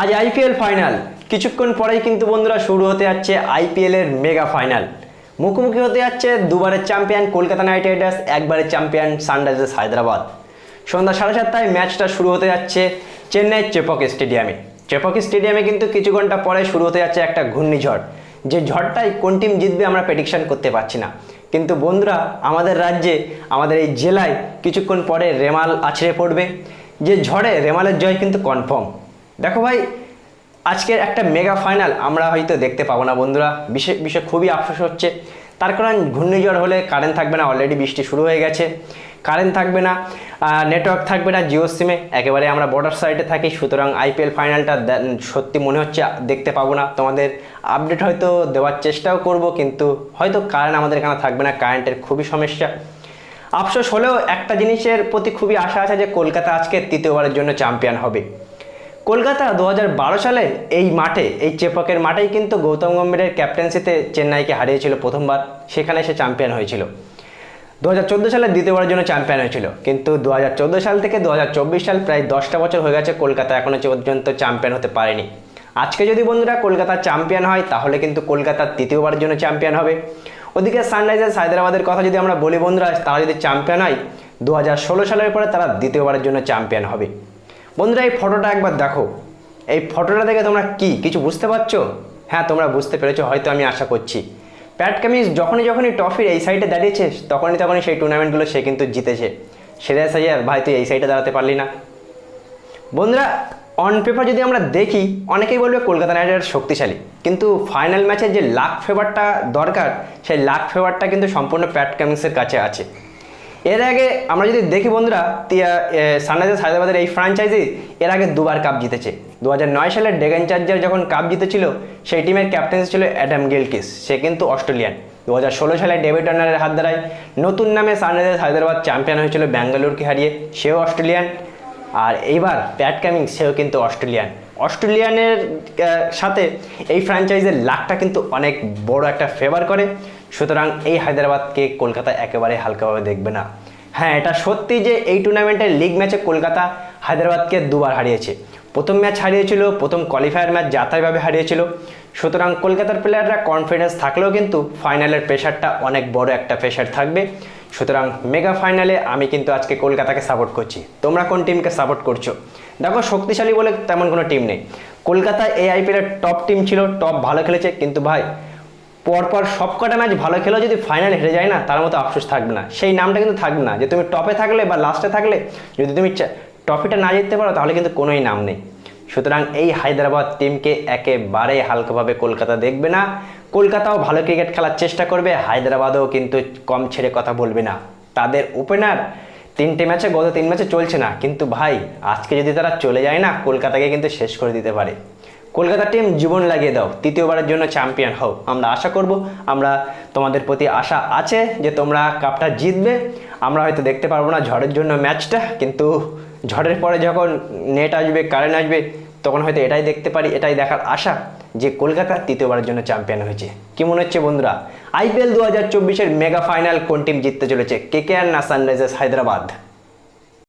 আজ IPL final. কিছুক্ষণ পরেই কিন্তু বন্ধুরা শুরু হতে যাচ্ছে আইপিএল এর মেগা ফাইনাল। মুখোমুখি হতে যাচ্ছে দুবারের চ্যাম্পিয়ন কলকাতা নাইট রাইডার্স, একবারের চ্যাম্পিয়ন সানরাইজার্স হায়দ্রাবাদ। সন্ধ্যা সাড়ে সাতটায় ম্যাচটা শুরু হতে যাচ্ছে চেন্নাই চেপক স্টেডিয়ামে। চেপক স্টেডিয়ামে কিন্তু কিছু ঘণ্টা পরে শুরু হতে যাচ্ছে একটা ঘূর্ণিঝড়। যে ঝড়টাই কোন টিম জিতবে আমরা প্রেডিকশন করতে পারছি না। কিন্তু বন্ধুরা, আমাদের রাজ্যে, আমাদের এই জেলায় কিছুক্ষণ পরে রেমাল আছড়ে পড়বে। যে ঝড়ে রেমালের জয় কিন্তু কনফার্ম দেখো ভাই, আজকের একটা মেগা ফাইনাল আমরা হয়তো দেখতে পাবো না বন্ধুরা। বিশেষ বিষয় খুবই আফসোস হচ্ছে। তার কারণ ঘূর্ণিঝড় হলে কারেন্ট থাকবে না অলরেডি বৃষ্টি শুরু হয়ে গেছে। কারেন্ট থাকবে না নেটওয়ার্ক থাকবে না জিও সিমে একেবারে আমরা বর্ডার সাইডে থাকি, সুতরাং আইপিএল ফাইনালটা সত্যি মনে হচ্ছে দেখতে পাবো না। তোমাদের আপডেট হয়তো দেওয়ার চেষ্টাও করব, কিন্তু হয়তো কারেন্ট আমাদের এখানে থাকবে না কারেন্টের খুবই সমস্যা। আফসোস হলেও একটা জিনিসের প্রতি খুবই আশা আছে যে, কলকাতা আজকে তৃতীয়বারের জন্য চ্যাম্পিয়ন হবে। কলকাতা দু হাজার বারো সালে এই মাঠে, এই চেপকের মাঠেই কিন্তু গৌতম গম্ভীরের ক্যাপ্টেন্সিতে চেন্নাইকে হারিয়েছিল প্রথমবার। সেখানে সে চ্যাম্পিয়ন হয়েছিল। দু হাজার চোদ্দ সালে দ্বিতীয়বারের জন্য চ্যাম্পিয়ন হয়েছিল। কিন্তু দু হাজার চোদ্দ সাল থেকে দু হাজার চব্বিশ সাল প্রায় দশটা বছর হয়ে গেছে কলকাতা এখনও পর্যন্ত চ্যাম্পিয়ন হতে পারেনি। আজকে যদি বন্ধুরা কলকাতা চ্যাম্পিয়ন হয়, তাহলে কিন্তু কলকাতা তৃতীয়বারের জন্য চ্যাম্পিয়ন হবে। ওদিকে সানরাইজার্স হায়দ্রাবাদের কথা যদি আমরা বলি বন্ধুরা, তারা যদি চ্যাম্পিয়ন হয়, দু হাজার ষোলো সালের পরে তারা দ্বিতীয়বারের জন্য চ্যাম্পিয়ন হবে। বন্ধুরা, এই ফটোটা একবার দেখো। এই ফটোটা দেখে তোমরা কি, কিছু বুঝতে পারছ? হ্যাঁ তোমরা বুঝতে পেরেছ, হয়তো আমি আশা করছি। প্যাট কামিজ যখনই যখনই ট্রফির এই সাইডে দাঁড়িয়েছে, তখনই তখনই সেই টুর্নামেন্টগুলো সে কিন্তু জিতেছে। সেরা সাইয়ার ভাই, তুই এই সাইডে দাঁড়াতে পারলি না। বন্ধুরা অন পেপার যদি আমরা দেখি, অনেকেই বলবে কলকাতা নাইট রাইডার্স শক্তিশালী। কিন্তু ফাইনাল ম্যাচে যে লাখ ফেভারটা দরকার, সেই লাখ ফেভারটা কিন্তু সম্পূর্ণ প্যাট কামিংসের কাছে আছে। এর আগে আমরা যদি দেখি বন্ধুরা সানরাইজার্স হায়দ্রাবাদের এই ফ্র্যাঞ্চাইজি এর আগে দুবার কাপ জিতেছে। দু নয় সালে ডেগান চার্জার যখন কাপ জিতেছিল, সেই টিমের ক্যাপ্টেন্সি ছিল অ্যাডাম গিলকিস সে কিন্তু অস্ট্রেলিয়ান। দু হাজার ষোলো সালে ডেভিড টার্নারের হাত দ্বারাই নতুন নামে সানরাইজার্স হায়দ্রাবাদ চ্যাম্পিয়ন হয়েছিল ব্যাঙ্গালোরকে হারিয়ে, সেও অস্ট্রেলিয়ান। আর এইবার প্যাট কামিং সেও কিন্তু অস্ট্রেলিয়ান। অস্ট্রেলিয়ানের সাথে এই ফ্র্যাঞ্চাইজের লাখটা কিন্তু অনেক বড় একটা ফেভার করে। সুতরাং এই হায়দ্রাবাদকে কলকাতা একেবারে হালকাভাবে দেখবে না। হ্যাঁ এটা সত্যি যে এই টুর্নামেন্টের লিগ ম্যাচে কলকাতা হায়দ্রাবাদকে দুবার হারিয়েছে। প্রথম ম্যাচ হারিয়েছিল, প্রথম কোয়ালিফায়ার ম্যাচ যাতাইভাবে হারিয়েছিল। সুতরাং কলকাতার প্লেয়াররা কনফিডেন্স থাকলেও কিন্তু ফাইনালের প্রেশারটা অনেক বড় একটা প্রেশার থাকবে। সুতরাং মেগা ফাইনালে আমি কিন্তু আজকে কলকাতাকে সাপোর্ট করছি। তোমরা কোন টিমকে সাপোর্ট করছ? দেখো, শক্তিশালী বলে তেমন কোনো টিম নেই। কলকাতা এই আইপিএলের টপ টিম ছিল টপ ভালো খেলেছে। কিন্তু ভাই পরপর সবকটা ম্যাচ ভালো খেলেও যদি ফাইনাল হেরে যায় না, তার মতো আফসোস থাকবে না। সেই নামটা কিন্তু থাকবে না। যে তুমি টপে থাকলে বা লাস্টে থাকলে, যদি তুমি ট্রফিটা না জিততে পারো, তাহলে কিন্তু কোনোই নাম নেই। সুতরাং এই হায়দ্রাবাদ টিমকে একেবারে হালকাভাবে কলকাতা দেখবে না। কলকাতাও ভালো ক্রিকেট খেলার চেষ্টা করবে। হায়দ্রাবাদও কিন্তু কম ছেড়ে কথা বলবে না। তাদের ওপেনার তিনটে ম্যাচে, গত তিন ম্যাচে চলছে না। কিন্তু ভাই, আজকে যদি তারা চলে যায় না, কলকাতাকে কিন্তু শেষ করে দিতে পারে। কলকাতা টিম জীবন লাগিয়ে দাও, তৃতীয়বারের জন্য চ্যাম্পিয়ন হও। আমরা আশা করব, আমরা তোমাদের প্রতি আশা আছে যে তোমরা কাপটা জিতবে। আমরা হয়তো দেখতে পারব না ঝড়ের জন্য ম্যাচটা কিন্তু ঝড়ের পরে যখন নেট আসবে কারেন্ট আসবে, তখন হয়তো এটাই দেখতে পারি, এটাই দেখার আশা যে কলকাতা তৃতীয়বারের জন্য চ্যাম্পিয়ন হয়েছে। কি মনে হচ্ছে বন্ধুরা? আইপিএল দু হাজার চব্বিশের মেগা ফাইনাল কোন টিম জিততে চলেছে? কে কে আর না সানরাইজার্স হায়দ্রাবাদ?